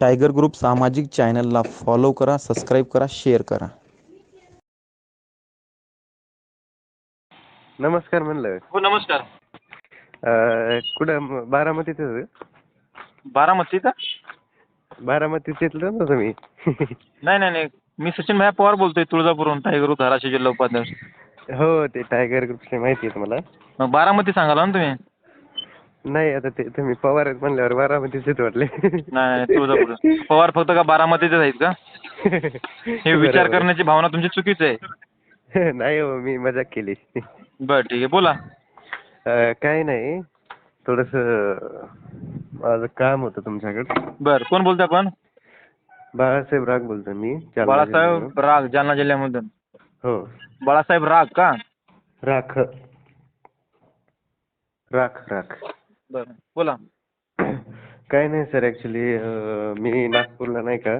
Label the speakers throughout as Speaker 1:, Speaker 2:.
Speaker 1: Tiger group सामाजिक चॅनलला follow करा सबस्क्राईब करा शेअर करा.
Speaker 2: नमस्कार म्हणलं.
Speaker 3: हो नमस्कार.
Speaker 2: अं, कुठं म- बारामतीतच आहे?
Speaker 3: बारामती का
Speaker 2: बारामतीत येतलं ना तुम्ही?
Speaker 3: नाही नाही नाही. मी सचिन भाया पवार बोलतोय तुळजापूरहून टायगर ग्रुप धाराशिव जिल्हा उपाध्यक्ष.
Speaker 2: हो ते टायगर ग्रुपचे माहिती आहे तुम्हाला
Speaker 3: मग बारामती सांगाला ना तुम्ही?
Speaker 2: नाही आता ते तुम्ही पवार आहेत म्हणल्यावर बारामतीच येत वाटले.
Speaker 3: नाही तुळजापूर पवार फक्त का बारामतीचेच आहेत का? हे विचार. करण्याची भावना तुमची चुकीची आहे.
Speaker 2: नाही हो मी मजाक केली.
Speaker 3: बरं ठीक आहे बोला.
Speaker 2: काय नाही थोडस माझं काम होतं तुमच्याकडे.
Speaker 3: बरं कोण बोलतोय आपण?
Speaker 2: बाळासाहेब राग बोलतो मी जालना
Speaker 3: बाळासाहेब
Speaker 2: जिल्ह्यावरून.
Speaker 3: राग जालना जिल्ह्यामधून.
Speaker 2: हो.
Speaker 3: बाळासाहेब राग का?
Speaker 2: राख. राख राख.
Speaker 3: बरं. बोला.
Speaker 2: काय नाही सर ॲक्च्युली मी नागपूरला नाही का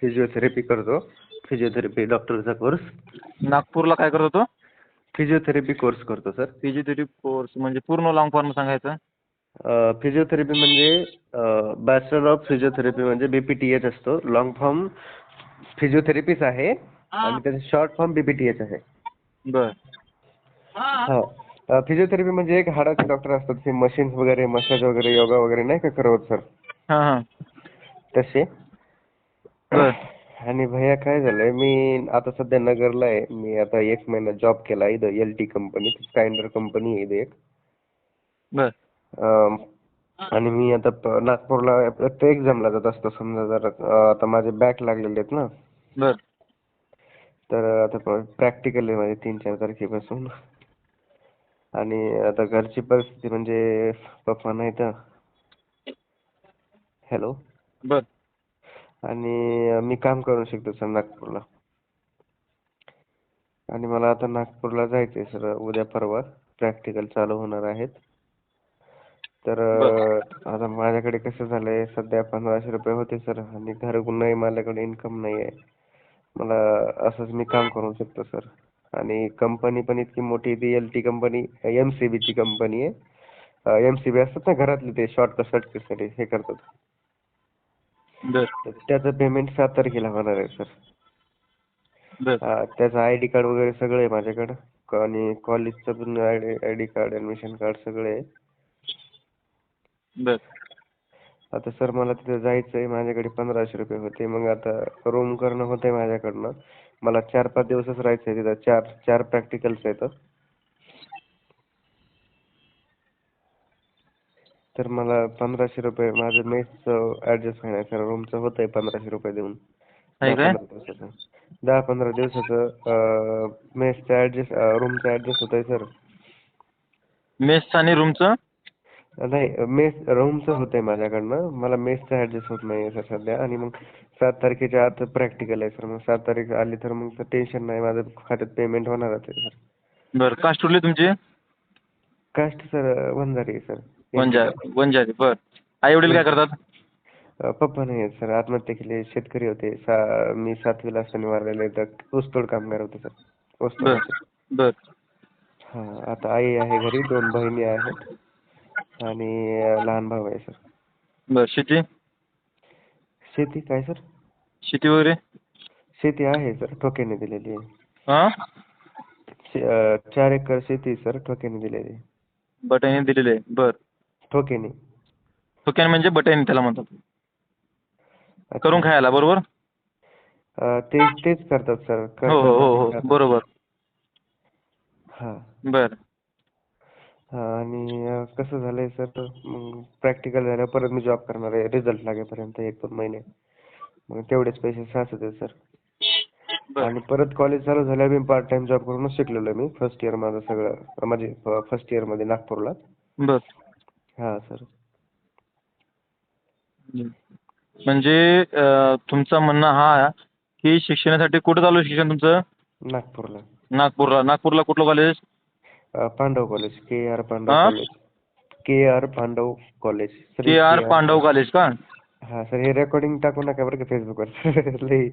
Speaker 2: फिजिओथेरपी करतो. फिजिओथेरपी डॉक्टरचा कोर्स
Speaker 3: नागपूरला काय करत होतो
Speaker 2: फिजिओथेरपी कोर्स करतो सर.
Speaker 3: फिजिओथेरपी कोर्स म्हणजे पूर्ण लॉंग फॉर्म सांगायचं?
Speaker 2: फिजिओथेरपी म्हणजे बॅचलर ऑफ फिजिओथेरपी म्हणजे बी पी टी एच असतो. लॉंग फॉर्म फिजिओथेरपीच आहे. आणि त्याचं short form B P T H आहे.
Speaker 3: बरं.
Speaker 2: हा. फिजिओथेरपी म्हणजे एक हाडाचे डॉक्टर असतात ते मशीन्स वगैरे मसाज वगैरे योगा वगैरे नाही का करवत सर
Speaker 3: हां हां.
Speaker 2: तसे?
Speaker 3: बरं.
Speaker 2: आणि भैया काय झालंय मी आता सध्या नगरला आहे. मी आता एक महिना जॉब केला इथं एल टी कंपनीत स्कायंडर कंपनी आहे इथं एक.
Speaker 3: बरं.
Speaker 2: आणि मी आता प- नागपूरला प्रत्येक एक्झामला जात असतो. समजा जर आता माझे बॅक लागलेले आहेत ना.
Speaker 3: बरं.
Speaker 2: तर आता प्रॅक्टिकल आहे माझे तीन चार तारखेपासून. आणि आता घरची परिस्थिती म्हणजे पप्पा नाही तर. हॅलो
Speaker 3: बरं.
Speaker 2: आणि मी काम करू शकतो सर नागपूरला. आणि मला आता नागपूरला जायचंय सर उद्या परवा. प्रॅक्टिकल चालू होणार आहेत. तर आता माझ्याकडे कसं झालंय सध्या पंधराशे रुपये होते सर. आणि घरून नाही माझ्याकडे इन्कम नाही आहे मला असंच मी काम करू शकतो सर. आणि कंपनी पण इतकी मोठी ती L T company M C बीची कंपनी आहे. एम सी बी असतात ना घरातले ते शॉर्टकट सर्टिफिकेटसाठी हे करतात. त्याचं पेमेंट सात तारखेला होणार आहे सर त्याचं आय डी कार्ड वगैरे सगळं आहे माझ्याकडं. आणि कॉलेजचं पण I D I D card admission card सगळं आहे. आता सर मला तिथे जायचं आहे माझ्याकडे पंधराशे रुपये होते. मग आता रूम करणं होतंय माझ्याकडनं. मला चार पाच दिवसच राहायचं आहे तिथं. चार चार प्रॅक्टिकल्स आहेत. तर मला पंधराशे रुपये माझं मेसचं ॲडजस्ट होणार सर रूमचं होतंय पंधराशे रुपये देऊन.
Speaker 3: आहे
Speaker 2: दहा
Speaker 3: काय?
Speaker 2: पंधरा दिवसाचं. दहा पंधरा दिवसाचं मेसचं ॲडजस्ट रूमचं ॲडजस्ट होतंय सर.
Speaker 3: मेसचं आणि रूमचं
Speaker 2: नाही मेस रूमचं होतंय माझ्याकडनं. मला मेसचं ॲडजस्ट होत नाही सर सध्या. आणि मग सात तारखेच्या आत प्रॅक्टिकल आहे सर. मग सात तारीख आली तर मग टेन्शन नाही. माझं खात्यात पेमेंट होणारच आहे सर.
Speaker 3: बरं कास्ट कुठली तुमची?
Speaker 2: कास्ट सर वंजारी आहे सर.
Speaker 3: वंजारी वंजारी. बरं. आई वडील काय करतात?
Speaker 2: अं, पप्पा नाही आहेत सर. आत्महत्या केली शेतकरी होते. सा मी सातवीला असताना वारलेले तर ऊसतोड कामगार होते सर. ऊसतोड.
Speaker 3: बरं. बरं.
Speaker 2: हा आता आई आहे घरी. दोन बहिणी आहेत. आणि लहान भाऊ आहे सर.
Speaker 3: बरं शेती?
Speaker 2: शेती काय सर?
Speaker 3: शेती वगैरे?
Speaker 2: शेती आहे सर ठोक्याने दिलेली आहे.
Speaker 3: हां?
Speaker 2: शे- अं, चार एकर शेती आहे सर ठोक्याने दिलेली आहे.
Speaker 3: बटाईने दिलेले आहे बरं.
Speaker 2: ठोक्याने.
Speaker 3: फुक्यान म्हणजे बटाईने त्याला म्हणतात.
Speaker 2: अच्छा.
Speaker 3: करून खायला बरोबर?
Speaker 2: अं, ते तेच करतात सर.
Speaker 3: हो हो हो हो बरोबर.
Speaker 2: हा.
Speaker 3: बरं.
Speaker 2: आणि कसं झालंय सर मग प्रॅक्टिकल झाल्यावर परत मी जॉब करणार आहे रिझल्ट लागेपर्यंत एक दोन महिने. मग तेवढेच पैसे साचत आहेत सर आणि परत कॉलेज चालू झाल्यावर मी पार्ट टाइम जॉब करूनच शिकलेलो आहे मी फर्स्ट इयर माझं सगळं म्हणजे फर्स्ट इयरमध्ये नागपूरला.
Speaker 3: बरं.
Speaker 2: हा सर
Speaker 3: म्हणजे अं, तुमचं म्हणणं हा की शिक्षणासाठी कुठं चालू आहे शिक्षण तुमचं?
Speaker 2: नागपूरला.
Speaker 3: नागपूरला. नागपूरला कुठलं कॉलेज
Speaker 2: अं, Pandav college K R Pandav
Speaker 3: हा?
Speaker 2: College K R Pandav college
Speaker 3: K R Pandav college का?
Speaker 2: हा सर हे रेकॉर्डिंग टाकू नका बरं का फेसबुकवर लई.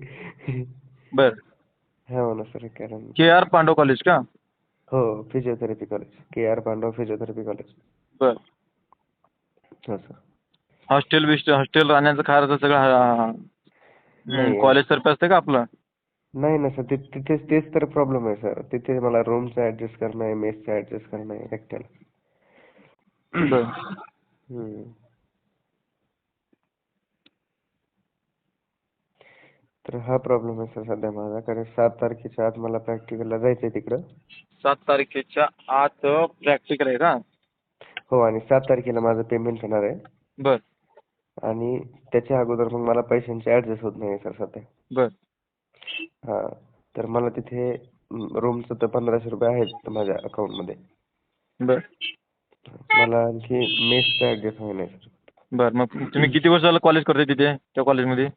Speaker 3: बर.
Speaker 2: हो ना सर कारण
Speaker 3: के आर पांडव कॉलेज का?
Speaker 2: हो physiotherapy college K R Pandav physiotherapy college
Speaker 3: बर.
Speaker 2: हो सर.
Speaker 3: हॉस्टेल बिस्टेल हॉस्टेल राहण्याचं खायचं सगळं
Speaker 2: नाही.
Speaker 3: कॉलेज तर्फे असते का आपलं?
Speaker 2: नाही ना सर. तिथेच तेच तर प्रॉब्लेम आहे सर. तिथे मला रूमचं ऍडजस्ट करणं आहे मेसचं ऍडजस्ट करणं आहे एकट्याला.
Speaker 3: बरं.
Speaker 2: हम्म. तर हा प्रॉब्लेम आहे सर सध्या माझा. कारण सात तारखेच्या आत मला प्रॅक्टिकलला जायचंय तिकडं.
Speaker 3: सात तारखेच्या आत प्रॅक्टिकल आहे का?
Speaker 2: हो आणि सात तारखेला माझं पेमेंट होणार आहे.
Speaker 3: बर.
Speaker 2: आणि त्याच्या अगोदर मग मला पैशांची ऍडजस्ट होत नाही सर सध्या.
Speaker 3: बर.
Speaker 2: हा. तर मला तिथे रूमचं तर पंधराशे रुपये आहेत माझ्या अकाउंटमध्ये
Speaker 3: बर.
Speaker 2: मला आणखी मेसचं ऍडजस्ट होईल नाही सर
Speaker 3: बर मग तुम्ही किती वर्ष झालं कॉलेज करते तिथे त्या कॉलेजमध्ये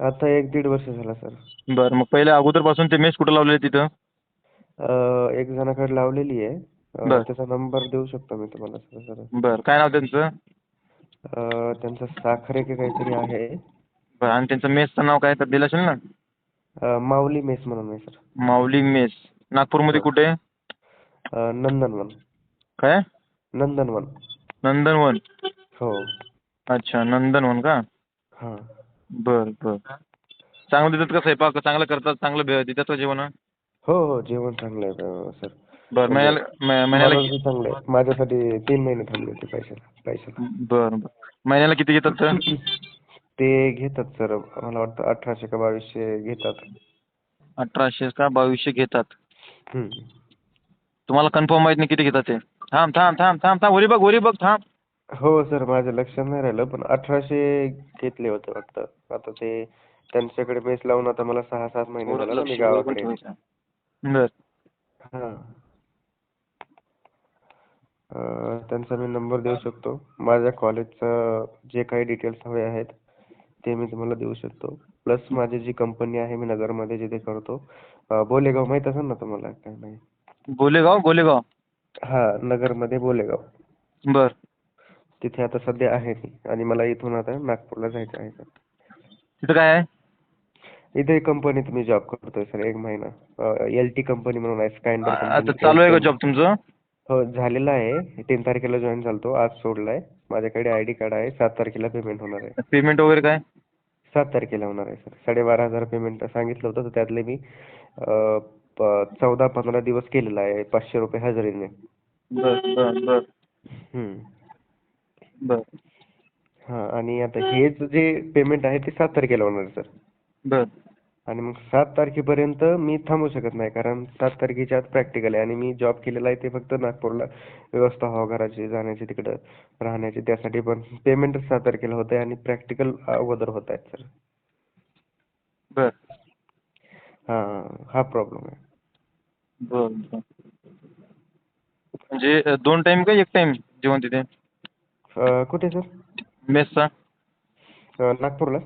Speaker 2: आता एक दीड वर्ष झाला सर
Speaker 3: बर मग पहिले अगोदरपासून ते मेस कुठं लावलेली तिथं?
Speaker 2: अं, एक जणाकडे लावलेली आहे. अं,
Speaker 3: बर.
Speaker 2: त्याचा नंबर देऊ शकतो मी तुम्हाला सर सर
Speaker 3: बर काय नाव त्यांचं?
Speaker 2: अं, त्यांचं साखरे की काहीतरी आहे.
Speaker 3: बर आणि त्यांचं मेसचं नाव काय तर दिलं असेल ना?
Speaker 2: अं, माऊली मेस म्हणून आहे सर.
Speaker 3: माऊली मेस. नागपूरमध्ये
Speaker 2: हो.
Speaker 3: कुठे?
Speaker 2: अं, नंदनवन.
Speaker 3: काय?
Speaker 2: नंदनवन.
Speaker 3: नंदनवन.
Speaker 2: हो.
Speaker 3: अच्छा नंदनवन का?
Speaker 2: हां.
Speaker 3: बर बर. चांगलं देतात का स्वयंपाक? चांगलं करतात? चांगलं भे- देतात का जेवण?
Speaker 2: हो हो. जेवण चांगलं आहे अं, सर.
Speaker 3: बर महिन्याला म- महिन्याला
Speaker 2: मला बी चांगलं आहे. माझ्यासाठी तीन महिने थांबले होते पैशाला पैशाला.
Speaker 3: बर बर. महिन्याला किती घेतात तर
Speaker 2: ते घेतात सर मला वाटतं अठराशे का बावीसशे घेतात.
Speaker 3: अठराशे का बावीसशे घेतात.
Speaker 2: हम्म.
Speaker 3: तुम्हाला कन्फर्म माहीत नाही किती घेतात ते. थांब थांब थांब थांब थांब वरी बघ वरी बघ थांब.
Speaker 2: हो सर माझ्या लक्षात नाही राहिलं पण अठराशे घेतले होते वाटतं आता ते त्यांच्याकडे मेस लावून आता मला सहा सात महिने झाले ना मी गावाकडे.
Speaker 3: बर.
Speaker 2: हा. अं, त्यांचा मी नंबर देऊ शकतो. माझ्या कॉलेजचं जे काही डिटेल्स हवे आहेत ते मी तुम्हाला देऊ शकतो. प्लस माझी जी कंपनी आहे मी नगरमध्ये जिथे करतो अं, बोलेगाव माहीत असेल ना तुम्हाला? काय नाही.
Speaker 3: गोलेगाव गोलेगाव
Speaker 2: हा नगरमध्ये बोलेगाव.
Speaker 3: बर.
Speaker 2: तिथे आता सध्या आहे मी आणि मला इथून आता नागपूरला जायचं आहे. सर
Speaker 3: तिथं काय आहे?
Speaker 2: इथे कंपनीत मी जॉब करतोय सर एक महिना. एल टी कंपनी म्हणून आहे स्कॅन्डर
Speaker 3: आता चालू आहे का जॉब तुमचं?
Speaker 2: हो झालेला आहे. तीन तारखेला जॉईन झालतो आज सोडलाय. माझ्याकडे आय डी कार्ड आहे सात तारखेला पेमेंट होणार आहे.
Speaker 3: पेमेंट वगैरे काय?
Speaker 2: सात तारखेला होणार आहे सर. साडेबारा हजार पेमेंट सांगितलं होतं तर त्यातले मी चौदा पंधरा दिवस केलेला आहे पाचशे रुपये हजेरीने.
Speaker 3: बर बर बर.
Speaker 2: हम्म.
Speaker 3: बर.
Speaker 2: हा आणि आता हेच जे पेमेंट आहे ते सात तारखेला होणार आहे सर.
Speaker 3: बर.
Speaker 2: आणि मग सात तारखेपर्यंत मी थांबू शकत नाही कारण सात तारखेच्या आत प्रॅक्टिकल आहे आणि मी जॉब केलेला आहे ते फक्त नागपूरला व्यवस्था व्हावं घराची जाण्याची तिकडं राहण्याची त्यासाठी पण पेमेंट सात तारखेला होत आहे आणि प्रॅक्टिकल अगोदर होत आहेत सर
Speaker 3: बर.
Speaker 2: हा हा प्रॉब्लेम आहे.
Speaker 3: बर बर. म्हणजे दोन टाइम का एक टाइम जेवण तिथे?
Speaker 2: अं, कुठे सर
Speaker 3: मेसचा.
Speaker 2: नागपूरला.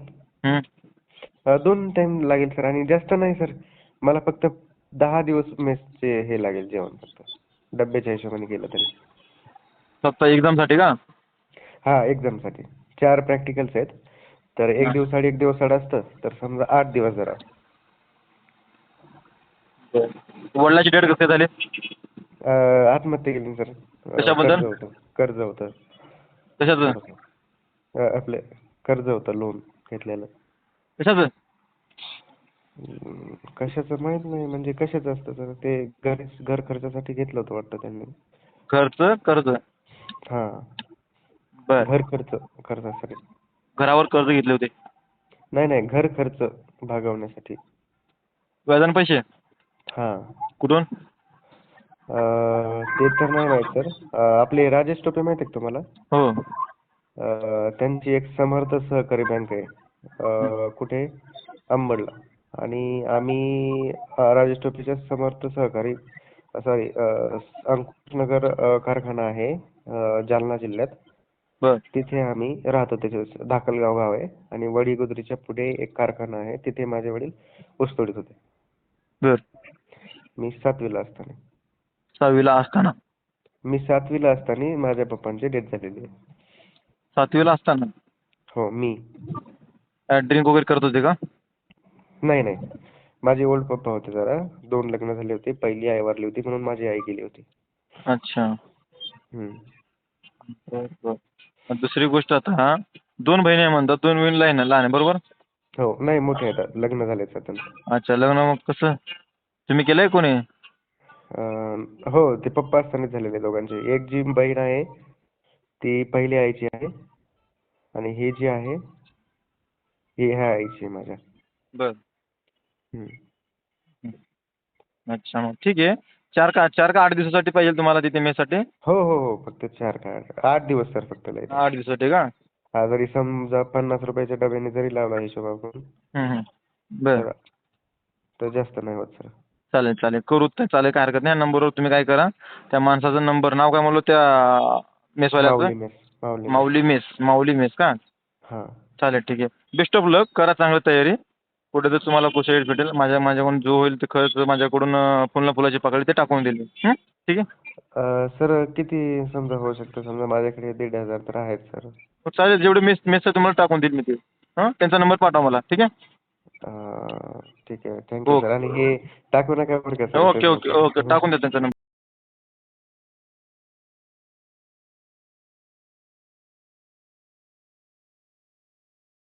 Speaker 2: दोन टाइम लागेल सर आणि जास्त नाही सर मला फक्त दहा दिवस मेसचे हे लागेल जेवण फक्त. डब्याच्या हिशोबाने केलं तरी.
Speaker 3: फक्त एक्झामसाठी का?
Speaker 2: हा एक्झामसाठी चार प्रॅक्टिकल्स आहेत. तर एक
Speaker 3: हा.
Speaker 2: दिवस आड एक दिवस आड असतं. तर समजा आठ दिवस जरा.
Speaker 3: वडिलांची डेट कसे झाले?
Speaker 2: अं, आत्महत्या केली सर
Speaker 3: कशाबद्दल?
Speaker 2: कर्ज होतं. कर्ज होतं.
Speaker 3: कशाचं?
Speaker 2: अं, आपलं कर्ज होतं लोन घेतलेलं.
Speaker 3: कशाचं?
Speaker 2: कशाचं माहीत नाही म्हणजे कशाचं असतं सर ते घर घर खर्चासाठी घेतलं होतं वाटतं त्यांनी.
Speaker 3: खर्च कर्ज?
Speaker 2: हा.
Speaker 3: बर.
Speaker 2: घर खर्च कर्जासाठी.
Speaker 3: घरावर कर्ज घेतले होते?
Speaker 2: नाही नाही घर खर्च भागवण्यासाठी.
Speaker 3: व्याजाने पैसे?
Speaker 2: हा.
Speaker 3: कुठून?
Speaker 2: अं, ते तर नाही माहीत सर. अं, आपले राजेश टोपे माहीत आहे का तुम्हाला?
Speaker 3: हो.
Speaker 2: अं, त्यांची एक समर्थ सहकारी बँक आहे. कुठे? अंबडला. आणि आम्ही राजेश टोपेच्या समर्थ सहकारी सॉरी अंकुशनगर कारखाना आहे जालना जिल्ह्यात. तिथे आम्ही राहतो त्याच्या धाकलगाव गाव आहे. आणि वडीगोद्रीच्या पुढे एक कारखाना आहे तिथे माझे वडील ऊसतोडीत होते. मी सातवीला असताना.
Speaker 3: सहावीला असताना?
Speaker 2: मी सातवीला असताना माझ्या पप्पांची डेथ झालेली आहे.
Speaker 3: सातवीला असताना?
Speaker 2: हो मी.
Speaker 3: ड्रिंक वगैरे करत होते का?
Speaker 2: नाही नाही. माझे ओल्ड पप्पा होते जरा. दोन लग्न झाले होते. पहिली आई वारली होती म्हणून माझी आई गेली होती.
Speaker 3: अच्छा.
Speaker 2: हम्म.
Speaker 3: बर बर. मग दुसरी गोष्ट आता दोन बहिणी आहे म्हणतात. दोन बहिणी लहान लहान आहे बरोबर?
Speaker 2: हो नाही मोठे आहेत. लग्न झाले सर
Speaker 3: अच्छा लग्न मग कसं? तुम्ही केलं आहे कोणी?
Speaker 2: अं, हो ते पप्पा असतानाच झालेले दोघांचे. एक जी बहीण आहे ती पहिल्या आईची आहे. आणि ही जी आहे ही ह्या आईची आहे माझ्या.
Speaker 3: बरं.
Speaker 2: हम्म.
Speaker 3: अच्छा मग ठीक आहे. चार का चार का आठ दिवसासाठी पाहिजे तुम्हाला तिथे मेसाठी
Speaker 2: हो हो हो फक्त चार कार्ड आठ. दिवस सर फक्त लय.
Speaker 3: आठ दिवसासाठी का?
Speaker 2: हा जरी समजा पन्नास रुपयाच्या डब्याने जरी लावला हिशोब आपण
Speaker 3: हम्म, हम्म. बरं.
Speaker 2: तर तर जास्त नाही होत सर.
Speaker 3: चालेल चालेल. करू ते चालेल काय हरकत नाही. नंबरवर तुम्ही काय करा. त्या माणसाचा नंबर नाव काय म्हणलो? त्या
Speaker 2: Mauli
Speaker 3: मेसवाल्याचं
Speaker 2: mess Mauli mess.
Speaker 3: Mauli mess Mauli mess का?
Speaker 2: हा.
Speaker 3: चालेल ठीक आहे. बेस्ट ऑफ लक करा चांगली तयारी. कुठे जर तुम्हाला कुठे भेटेल माझ्या माझ्याकडून जो होईल ते खर्च माझ्याकडून अं, फुलना फुलाची पकडी ते टाकून दिली हं? ठीक आहे?
Speaker 2: सर किती समजा होऊ शकतं? समजा माझ्याकडे दीड हजार तर आहेत सर.
Speaker 3: हो, चालेल जेवढे मेस मेसचं तुम्हाला टाकून देईल मी ते. हां? त्यांचा नंबर पाठवा मला ठीक आहे?
Speaker 2: ठीक आहे. थँक्यू. सर आणि हे टाकू नका बरं का
Speaker 3: ओके ओके ओके टाकून द्या त्यांचा नंबर